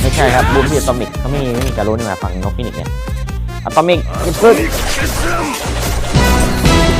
ไม่ใช่ครับบูมที่อะตอมิกเขาไม่มีไม่มีการรู้นี่มาฝั่งนกฟินิกเนี่ยอะตอมิกขึ้น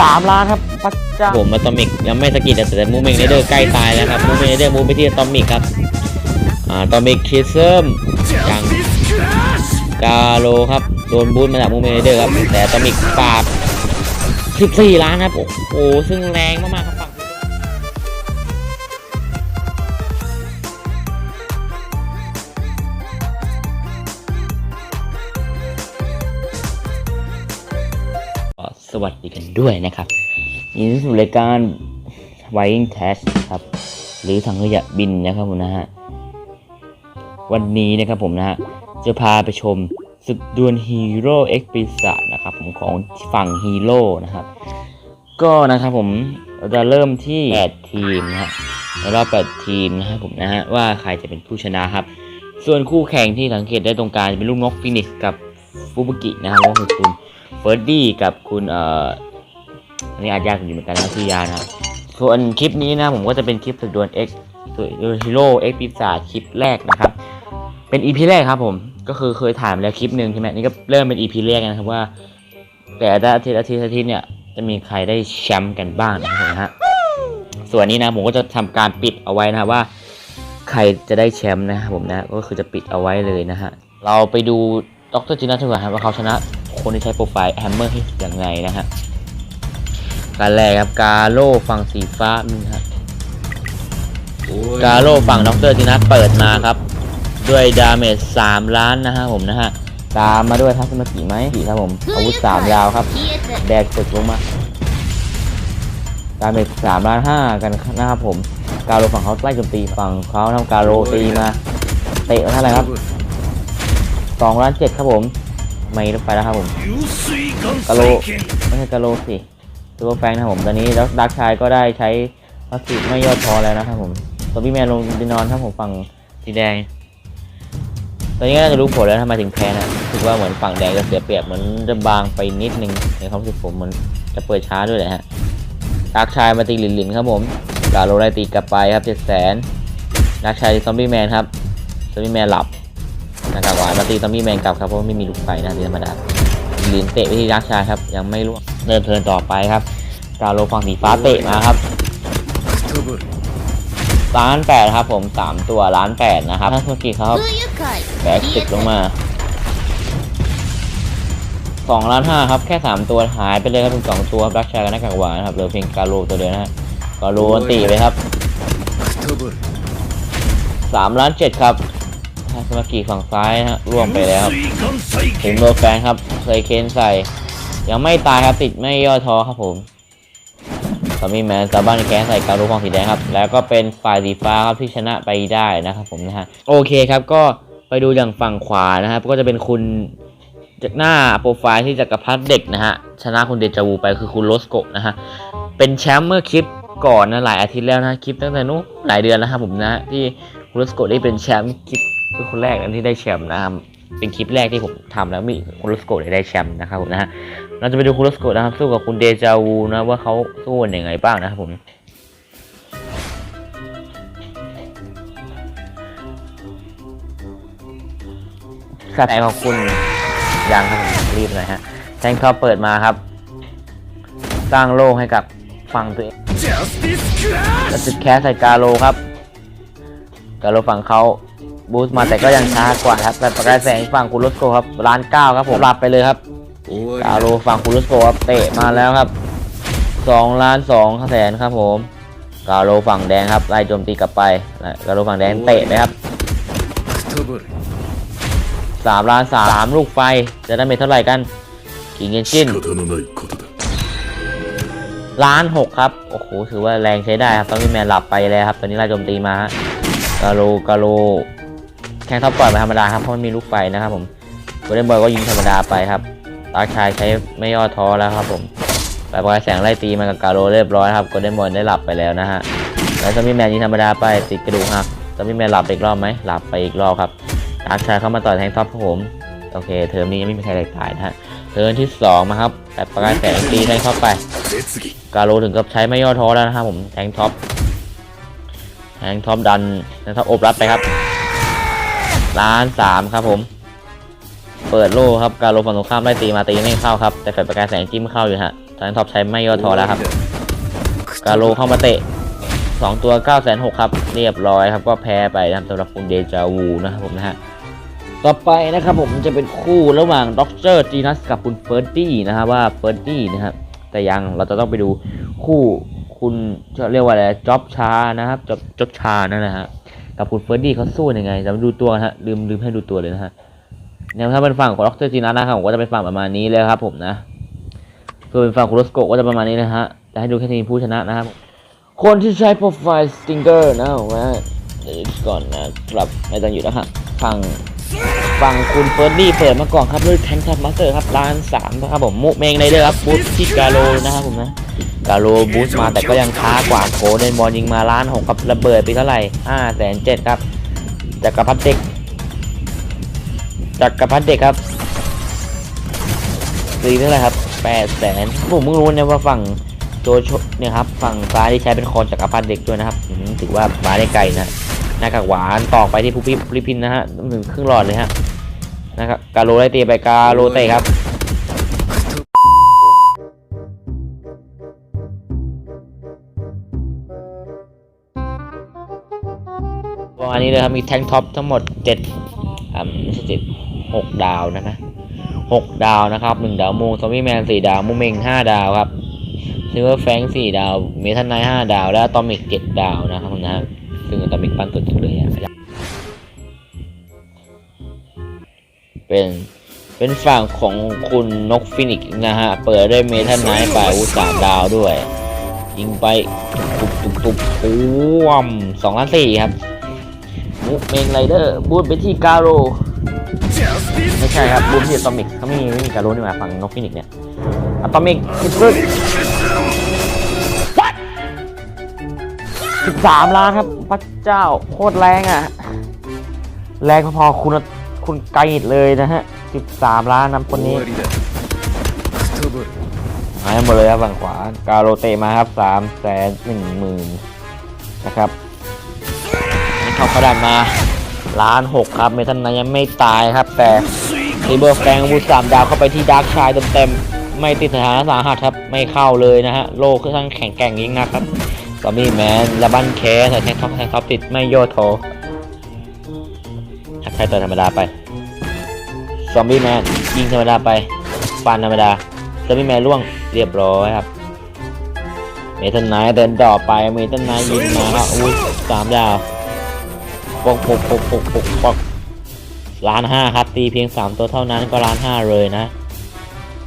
สามล้านครับพระเจ้าผมอะตอมิกยังไม่สกิดแต่แต่มูเมงเนเดอร์ใกล้ตายแล้วครับมูเมงเนเดอร์มูไปที่อะตอมิกครับอะตอมิกคิสเซิมยังกาโลครับโดนบูทมาจากมูเมงเนเดอร์ครับแต่อะตอมิกปาก14ล้านครับโอ้โหซึ่งแรงมากๆครับ วัสดีกันด้วยนะครับยินดีสู่รายการ Flying Test ครับ หรือถังขยะบินนะครับผมนะฮะ วันนี้นะครับผมนะฮะ จะพาไปชมศึกดวลฮีโร่เอ็กซ์ปีศาจนะครับผมของฝั่งฮีโร่นะครับ ก็นะครับผมเราจะเริ่มที่ 8 ทีมนะฮะในรอบ8ทีมนะครับผมนะฮะ ว่าใครจะเป็นผู้ชนะครับ ส่วนคู่แข่งที่สังเกตได้ตรงกลางจะเป็นลูกนกฟินิกส์กับฟูบุกินะครับก็คือคุณ เฟิร์สดี้กับคุณเอ่ออันนี้อาจยากอยู่เหมือนกันนะชื่ยานะครับ ส่วนคลิปนี้นะผมก็จะเป็นคลิปศึกดวล X ดวลฮีโร่ X ปีศาจคลิปแรกนะครับ เป็น EP แรกครับผม ก็คือเคยถ่ายมาแล้วคลิปหนึ่งใช่ไหมนี่ก็เริ่มเป็น EP แรกนะครับว่า แต่ละอาทิตย์อาทิตย์อาทิตย์เนี่ยจะมีใครได้แชมป์กันบ้างนะครับฮะ ส่วนนี้นะผมก็จะทำการปิดเอาไว้นะครับว่า ใครจะได้แชมป์นะครับผมนะ ก็คือจะปิดเอาไว้เลยนะฮะ เราไปดูดรจินัทดีกว่าครับว่าเขาชนะ คนที่ใช้โปรไฟล์แฮมเมอร์ให้อย่างไรนะฮะการแรกครับกาโลฝั่งสีฟ้านี่ฮะกาโลฝั่งดรจินัทเปิดมาครับ ด้วยดาเมจ3ล้านนะฮะผมนะฮะตามมาด้วยทัศนกิไหมกี่ครับผมอาวุธ3ยาวครับ แดกตึกลงมาดาเมจ3ล้าน5กันนะครับผม กาโลฝั่งเขาไล่โจมตีฝั่งเขาทำกาโลตีมา เตะมาเท่าไหร่ครับ2ล้าน7ครับผม ไม่ลงไปแล้วครับผมกะโลไม่ใช่กาโลสิตัวแฟงนะครับผมตอนนี้แล้วดักชายก็ได้ใช้วัสดุไม่ย่อท้อแล้วนะครับผมตัวพี่แมนลงดินอนครับผมฝั่งสีแดง ตอนนี้ก็น่าจะรู้ผลแล้วทำไมถึงแพ้นะรู้สึกว่าเหมือนฝั่งแดงจะเสียเปรียบเหมือนจะบางไปนิดนึงในความรู้สึกผมมันจะเปิดช้าด้วยแหละฮะดักชายมาตีหลินหลินๆครับผมกาโลได้ตีกลับไปครับเจ็ดแสนดักชายซอมบี้แมนครับซอมบี้แมนหลับ นะครับหวานมาตีซอมบี้แมนกลับครับเพราะว่าไม่มีลูกไฟนะตีธรรมดาลินเตะไปที่รักชายครับ ยังไม่ล่วงเริ่มเทินต่อไปครับกาโลฝั่งสีฟ้าเตะมาครับล้านแปดครับผมสามตัวล้านแปดนะครับเมื่อกี้เขาแบกติดลงมาสองล้านห้าครับ แค่สามตัวหายไปเลยครับเป็นสองตัวรักชายกับหน้ากากหวานครับเหลือเพียงกาโลตัวเดียวนะฮะกาโลตีไปครับสามล้านเจ็ดครับ สมากิฝั่งซ้ายนะฮะร่วงไปแล้วถึงโดนแฟนครับเคยเค้นใส่ ยังไม่ตายครับติดไม่ย่อท้อครับผมสามีแมนสาบ้านแกนใส่การูของสีแดงครับ แล้วก็เป็นฝ่ายสีฟ้าครับที่ชนะไปได้นะครับผมนะฮะโอเคครับก็ไปดูอย่างฝั่งขวานะครับ ก็จะเป็นคุณจากหน้าโปรไฟล์ที่จักรพรรดิเด็กนะฮะชนะคุณเดจาวูไปคือคุณโรสโกะนะฮะเป็นแชมป์เมื่อคลิปก่อนนะหลายอาทิตย์แล้วนะคลิปตั้งแต่นู้นหลายเดือนแล้วครับผมนะที่คุณโรสโกะได้เป็นแชมป์คลิป เป็นคนแรกนะที่ได้แชมป์นะครับเป็นคลิปแรกที่ผมทำแล้วมีคุณรุสโกะได้แชมป์นะครับผมนะฮะเราจะไปดูคุณรุสโกะนะครับ สู้กับคุณเดจาวูนะว่าเขาสู้กันยังไงบ้างนะครับผมสแตนของคุณยังครับผมรีบหน่อยฮะแทงท็อปเปิดมาครับ สร้างโล่งให้กับฝั่งตัวเองแล้วจุดแคสใส่กาโลครับ กาโลฝั่งเขา บูสต์มาแต่ก็ยังช้ากว่าครับแต่ประกายแสงฝั่งคุรุสโกครับร้านเก้าครับผมหลับไปเลยครับกาโลฝั่งคุรุสโกครับเตะมาแล้วครับสองล้านสองแสนครับผมกาโลฝั่งแดงครับไล่โจมตีกลับไปกาโลฝั่งแดงเตะไปครับสามล้านสามลูกไฟจะได้เม็นเท่าไหร่กันกิ่งเงินชินล้านหกครับ โอ้โห ถือว่าแรงใช้ได้ครับ ตอนนี้แมนหลับไปแล้วครับ ตอนนี้ไล่โจมตีมากาโลกาโล แข่งท็อปปล่อยมาธรรมดาครับเพราะมันมีลูกไฟนะครับผมโกลเด้นบอยก็ยิงธรรมดาไปครับตาชายใช้ไม่ย่อท้อแล้วครับผมไปปลายแสงไล่ตีมากับกาโลเรียบร้อยครับโกลเด้นบอยได้หลับไปแล้วนะฮะแล้วซอมบี้แมนยิงธรรมดาไปติดกระดูกหักซอมบี้แมนหลับอีกรอบไหมหลับไปอีกรอบครับตาชายเข้ามาต่อแทงท็อปครับผมโอเคเทอมนี้ยังไม่มีใครแตกตายนะฮะเทิร์นที่สองมาครับแต่ประกายแสงตีแทงเข้าไปกาโลถึงกับใช้ไม่ย่อท้อแล้วนะครับผมแทงท็อปแทงท็อปดันแทงท็อปอบรัดไปครับ ล้านสามครับผม เปิดโล่ครับการลงฝั่งตรงข้ามไล่ตีมาตีไม่เข้าครับ แต่แฟลชประกายแสงจิ้มเข้าอยู่ฮะทางท็อปใช้ไม่ย่อท้อแล้วครับ การโลเข้ามาเตะสองตัว9 6 0 0ครับ เรียบร้อยครับ ก็แพ้ไปนะครับสำหรับคุณเดจาวูนะครับผมนะฮะต่อไปนะครับผมจะเป็นคู่ระหว่างด็อกเตอร์จีนัสกับคุณเฟิร์ตี้นะฮะว่าเฟิร์ตี้นะครับแต่ยังเราจะต้องไปดูคู่คุณจะเรียกว่าอะไรจ็อบชานะครับจ็อบจ็อบชานั่นนะฮะ กับคุณเฟิร์ดี้เขาสู้ยังไงจะมาดูตัวนะฮะลืมลืมให้ดูตัวเลยนะฮะแนวถ้าเป็นฝั่งของล็อกเตอร์จีนัสนะครับผมก็จะเป็นฝั่งประมาณนี้เลยครับผมนะส่วนเป็นฝั่งคุณโรสโกก็จะประมาณนี้นะฮะจะให้ดูแค่ทีมผู้ชนะนะครับคนที่ใช้โปรไฟล์สติงเกอร์นะผมว่าเดี๋ยวก่อนนะครับไม่ต้องอยู่แล้วฮะฝั่ง ฝั่งคุณเฟิร์นดี้เปิดมาก่อนครับด้วยแทนทับมาสเตอร์ครับล้านสามนะครับผมมุเมงในเด้อครับบูทที่กาโลนะครับผมนะกาโลบูทมาแต่ก็ยังช้ากว่าโกเดนบอลยิงมาล้านหกครับระเบิดไปเท่าไหร่ห้าแสนเจ็ดครับจักรพัฒเด็กจักรพัฒเด็กครับตีเท่าไหร่ครับแปดแสนผมเพิ่งรู้เนี่ยว่าฝั่งโจโชเนี่ยครับฝั่งซ้ายที่ใช้เป็นคอนจักรพัฒเด็กด้วยนะครับถือว่ามาได้ไกลนะ หน้ากากหวานต่อไปที่ผู้พิริพินนะฮะถึงครึ่งหลอดเลยฮะนะครับกาโรไล่ตีไปกาโรเตะครับประมาณนี้เลยครับมีแทงท็อปทั้งหมดเจ็ดอ่าไม่ใช่เจ็ดหกดาวนะนะหกดาวนะครับหนึ่งดาวมูซอมบี้แมนสี่ดาวมูเมงห้าดาวครับซิลเวอร์แฟงสี่ดาวเมทันไนห้าดาว และตอมิกเจ็ดดาวนะครับนะฮะ ซึ่งอะตอมิกปั้นตัวจริงเลยอะเป็นเป็นฝั่งของคุณนกฟินิกนะฮะ เปิดด้วยเมทัลไนท์ไปอุตสามดาวด้วย ยิงไปตุบตุบตุบโอ้มสองล้านสี่ครับมุกเมงไรเดอร์บูทไปที่กาโรไม่ใช่ครับบูทที่อะตอมิกเขาไม่มีไม่มีกาโรนี่หว่าฝั่งนกฟินิกเนี่ยอะตอมิกสิบ สามล้านครับพระเจ้าโคตรแรงอะ แรงพอๆคุณคุณไกดเลยนะฮะสิบสามล้านนำคนนี้หายหมดเลยครับฝั่งขวา กาโรเตมาครับสามแสนหนึ่งหมื่นนะครับเข้ากระดานมาล้านหกครับเมทันนั้นยังไม่ตายครับ แต่ทีเบอร์แฟงวูดสามดาวเข้าไปที่ดาร์คชายเต็มๆไม่ติดสถานะสาหัสครับ ไม่เข้าเลยนะฮะ โลกค่อนข้างแข็งแกร่งยิ่งนะครับ อมบี้แมนและบันแคสแทงท็อปแทงท็อปติดไม่โยโททักทายตัวธรรมดาไป ซอมบี้แมนยิงธรรมดาไป ฟันธรรมดา ซอมบี้แมนล่วงเรียบร้อยครับ เมทันไนเดินต่อไป เมทันไนยิงมาครับอุ้ยสามดาวปกปกปกปกปกปกล้านห้าครับ ตีเพียงสามตัวเท่านั้นก็ล้านห้าเลยนะ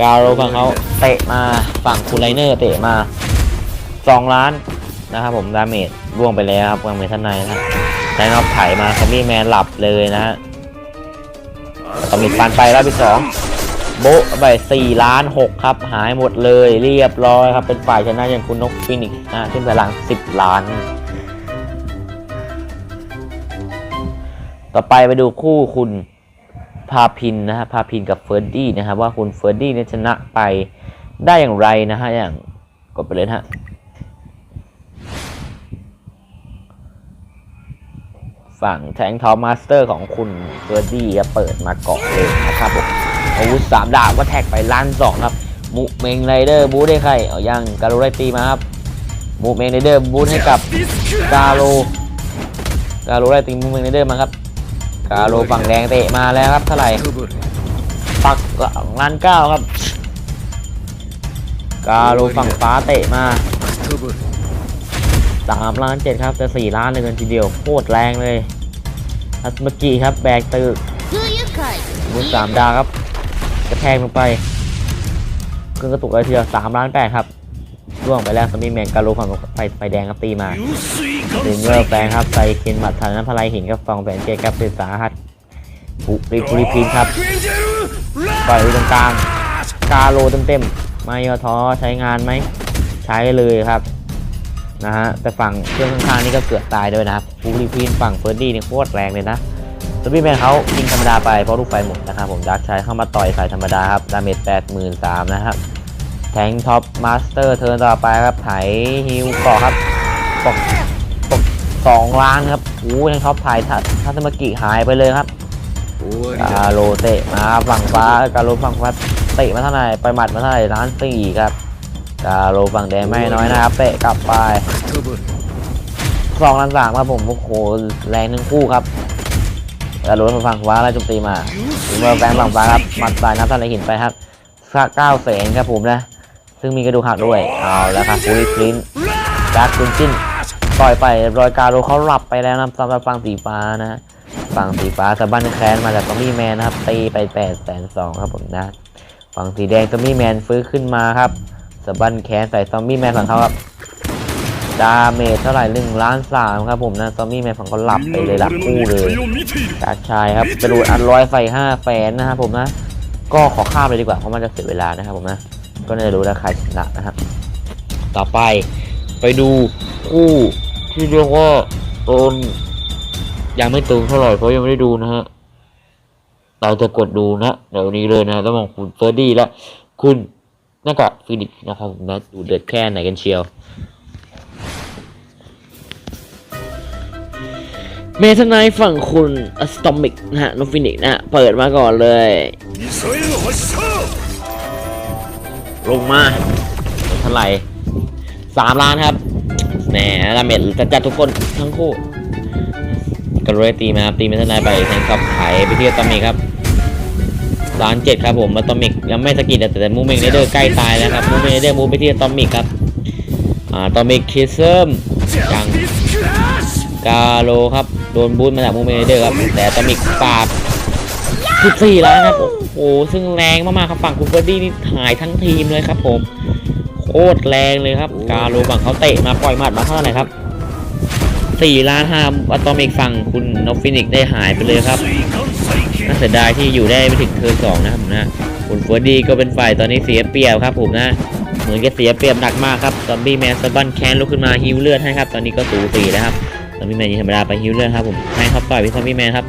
กาโรฝั่งเขาเตะมาฝั่งคูไลเนอร์เตะมาสองล้าน นะครับผมดาเมจร่วงไปแล้วครับฝั่งเมทันไนนะไดนอฟไถมาซอมบี้แมนหลับเลยนะฮะต้องมีฟันไปรอบที่สองโบะไปสี่ล้านหกครับ หายหมดเลยเรียบร้อยครับ เป็นฝ่ายชนะอย่างคุณนกฟินิกซ์นะขึ้นพลังสิบล้าน ต่อไปไปดูคู่คุณพาพินนะฮะพาพินกับเฟิร์ดดี้นะครับว่าคุณเฟิร์ดดี้เนี่ยชนะไปได้อย่างไรนะฮะอย่างกดไปเลยนะฮะ ฝั่งแทงทอมาสเตอร์ของคุณเบอร์ดี้เปิดมาเกาะเลยนะครับผมอาวุธสามดาบก็แท็กไปล้านสองครับมุเมงไรเดอร์บูทให้ใครเอายังกาโรไรตีมาครับมุเมงไรเดอร์บูทให้กับกาโรกาโรไรตีมุเมงไรเดอร์มาครับกาโรฝั่งแดงเตะมาแล้วครับเท่าไหร่ปักล้านเก้าครับกาโรฝั่งฟ้าเตะมา 3ล้าน7ครับจะ4ล้านเลยกันทีเดียวโคตรแรงเลยอัสมกิครับแบกตึกบุญสามดาวครับ กระแทกลงไปเครื่องกระตุกอะไรเทียวสามล้านแปดครับล่วงไปแล้วสมีแมงกาโลฝั่งไฟไฟแดงครับตีมาถึงเงื่อแปงครับใส่เคนหมัดฐานน้ำพลายหินครับฟองแสนเจครับเป็นสาหัสปุริปุริพินครับปล่อยตรงกลางกาโลเต็มๆไม่ยอท้อใช้งานไหมใช้เลยครับ นะฮะแต่ฝั่งเครื่องข้างๆนี่ก็เกือบตายด้วยนะครับฟูรีพีนฝั่งเฟิร์ดี้นี่โคตรแรงเลยนะสปีดแมนเขายิงธรรมดาไปเพราะลูกไฟหมดนะครับผมดักชายเข้ามาต่อยใส่ธรรมดาครับดาเมจแปดหมื่นสามนะครับแทงท็อปมาสเตอร์เทิร์นต่อไปครับไถฮิวก่อครับตกตกสองล้านครับอู้แทงท็อปไถทัทัศมกิหายไปเลยครับกาโลเตะมาฝั่งฟ้ากาโลฝั่งฟ้าเตะมาเท่าไหร่ไปหมัดมาเท่าไหร่ล้านสี่ครับ ดาโลฝั่งแดงไม่น้อยนะครับเตะกลับไปสองลันสามครับผมโอ้โหแรงทั้งคู่ครับดาโลฝั่งฟ้าแล่โจมตีมาถึงเมื่อแฟงฝั่งฟ้าครับมัดสายน้ำทะเลหินไปครับสักเก้าแสนครับผมนะ ซึ่งมีกระดูกหักด้วยเอาแล้วครับปุริคลินจากคุณจิ้นต่อยไปรอยกาโลเขาหลับไปแล้วนะสำหรับฝั่งสีฟ้านะฝั่งสีฟ้าสะบั้นแคลนมาจากตอมมี่แมนนะครับตีไปแปดแสนสองครับผมนะฝั่งสีแดงตอมมี่แมนฟื้นขึ้นมาครับ สะบั้นแขนใส่ซอมบี้แมนฝั่งเขาครับดาเมจเท่าไหร่หนึ่งล้านสามครับผมนะซอมบี้แมนฝั่งเขาหลับไปเลยหลับคู่เลยจากชายครับกระโดดอัดร้อยใส่ห้าแฟนนะครับผมนะก็ขอข้ามเลยดีกว่าเพราะมันจะเสียเวลานะครับผมนะก็น่าจะรู้แล้วใครชนะนะครับต่อไปไปดูคู่ที่เรียกว่าโดนยังไม่ตึงเท่าไหร่เพราะยังไม่ได้ดูนะฮะเราจะกดดูนะเดี๋ยวนี้เลยนะต้องบอกคุณเฟอร์ดี้และคุณ หน้ากากฟินิปนะครับผมนะดูเดือดแค่ไหนกันเชียว เมทนายฝั่งคุณอสตอมิกนะฮะนฟินิกนะฮะเปิดมาก่อนเลยลงมาเท่าไหร่สามล้านครับแหน่ดะเมจจัดจัดทุกคนทั้งคู่กระโดดตีมาครับตีเมทนายไปแทงกับไถไปเที่ยวตอมิกครับ ล้านเจ็ดครับผมอะตอมิกยังไม่สกิดแต่แต่มูเมกเดอร์ใกล้ตายแล้วครับมูเมกเดอร์มูไปที่อะตอมิกครับอะตอมิกคิสเซิมจังกาโลครับโดนบูทมาจากมูเมเดอร์ครับแต่อะตอมิกปาดสิบสี่แล้วครับโอ้โหซึ่งแรงมากๆครับฝั่งคุณเฟอร์ดี้นี่หายทั้งทีมเลยครับผมโคตรแรงเลยครับ กาโลฝั่งเขาเตะมาปล่อยมัดมาเท่าไหร่ครับสี่ล้านห้าอะตอมิกฝั่งคุณนอฟฟินิกได้หายไปเลยครับ น่าเสียดายที่อยู่ได้ไม่ถึงเทิร์นสองนะครับผมนะคุณเฟอร์ดี้ก็เป็นฝ่ายตอนนี้เสียเปรียบครับผมนะเหมือนจะเสียเปรียบหนักมากครับซอมบี้แมนสบั้นแคนลุกขึ้นมาฮิวเลือดให้ครับตอนนี้ก็สูสีแล้วครับซอมบี้แมนยิงธรรมดาไปฮิวเลือดครับผมให้ครับต่อยไปซอมบี้แมนครับ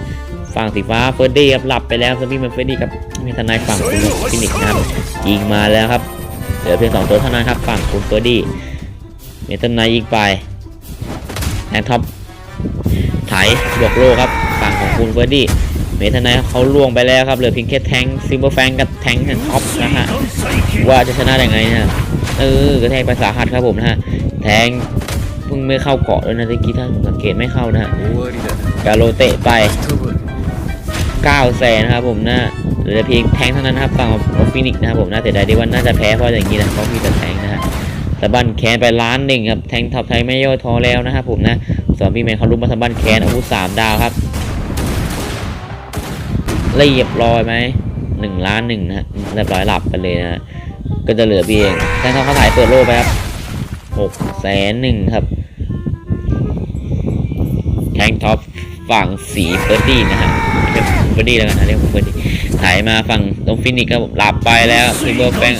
ฝั่งสีฟ้าเฟอร์ดี้ครับหลับไปแล้วซอมบี้แมนเฟอร์ดี้ครับมีทนายฝั่งคุณฟินิกนะครับยิงมาแล้วครับเหลือเพียงสองตัวเท่านั้นครับฝั่งคุณเฟอร์ดี้เมทันไนยิงไปแอนท็อปไถบวกโลครับฝั่งของคุณเฟอร์ดี้ เมทนายเขาล่วงไปแล้วครับเหลือเพียงแค่แทงซิมเบอร์แฟงกับแทงแอนออปนะฮะว่าจะชนะยังไงนะเออกระแทกไปสาหัสครับผมนะฮะแทงเพิ่งไม่เข้าเกาะเลยนะตะกี้ถ้าสังเกตไม่เข้านะฮะกาโลเตะไป9แสนนะครับผมนะเหลือเพียงแทงเท่านั้นครับฝั่งของฟินิกนะครับผมนะแต่ได้ดีว่าน่าจะแพ้เพราะอย่างนี้นะเพราะมีแต่แทงนะฮะสะบันแขนไปล้านหนึ่งครับแทงทับไทยไม่ย่อท้อแล้วนะครับผมนะสองพี่แมนเขาลุ้มมาสะบันแขนอาวุธสามดาวครับ เรียบร้อยไหมหนึ่งล้านหนึ่งนะเรียบร้อยหลับไปเลยนะก็จะเหลือเพียงแทงท็อปเขาถ่ายเปิดโลไปครับหกแสนหนึ่งครับแทงท็อปฝั่งสีเฟอร์ดี้นะฮะเรียกเฟอร์ดี้แล้วกันนะเรียกเฟอร์ดี้ถ่ายมาฝั่งตรงฟินิกครับหลับไปแล้วซิเบอร์แฟง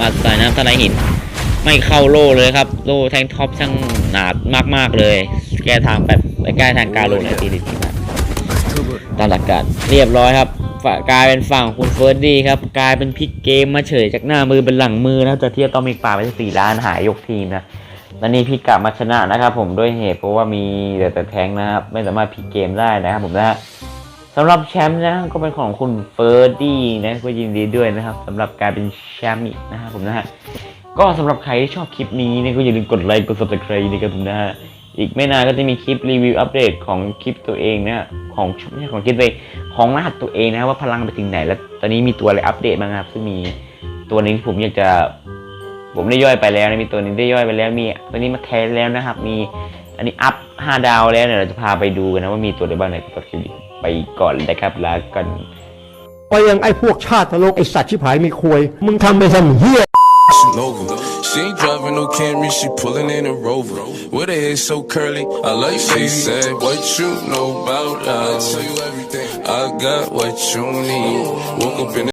มาใส่น้ำทลายหิน ไม่เข้าโล่เลยครับ โล่แทงท็อปช่างหนามากๆเลย แก้ทางแบบแก้ทางการโลเลยทีเดีย ตามหลักการเรียบร้อยครับกลายเป็นฝั่งคุณเฟิร์สดีครับ กลายเป็นพลิกเกมมาเฉยจากหน้ามือเป็นหลังมือนะจากที่อะตอมิกป่าไปสี่ล้านหายยกทีมนะและนี่พลิกกลับมาชนะนะครับผมด้วยเหตุเพราะว่ามีแต่แต่แทงนะครับไม่สามารถพลิกเกมได้นะครับผมนะฮะสำหรับแชมป์นะก็เป็นของคุณเฟิร์ดี้นะก็ยินดีด้วยนะครับสำหรับการเป็นแชมป์นะครับผมนะฮะก็สำหรับใครที่ชอบคลิปนี้นี่ยก็อย่าลืมกดไลค์กด subscribe นะครับผมนะฮะ อีกไม่นานก็จะมีคลิปรีวิวอัปเดตของคลิปตัวเองนะของไม่ใช่ของคลิปตัวเองของรหัสตัวเองนะว่าพลังไปถึงไหน แล้วตอนนี้มีตัวอะไรอัปเดตบ้างครับซึ่งมีตัวนึงที่ผมอยากจะผมได้ย่อยไปแล้วนะมีตัวนึงได้ย่อยไปแล้วมีตัวนี้มาแทนแล้วนะครับ มีอันนี้อัพ5ดาวแล้วเดี๋ยเราจะพาไปดูกันนะว่ามีตัวอะไรบ้างในตัวคลิปนี้ไปก่อนเลยนะครับลากันไปยังไอ้พวกชาตินรกไอ้สัตว์ชิบหายมีควยมึงทำไปทำเหี้ย She ain't driving no Camry, she pulling in a Rover. With her hair so curly, I like she said, What you know about love? I tell you everything. I got what you need. Woke up in the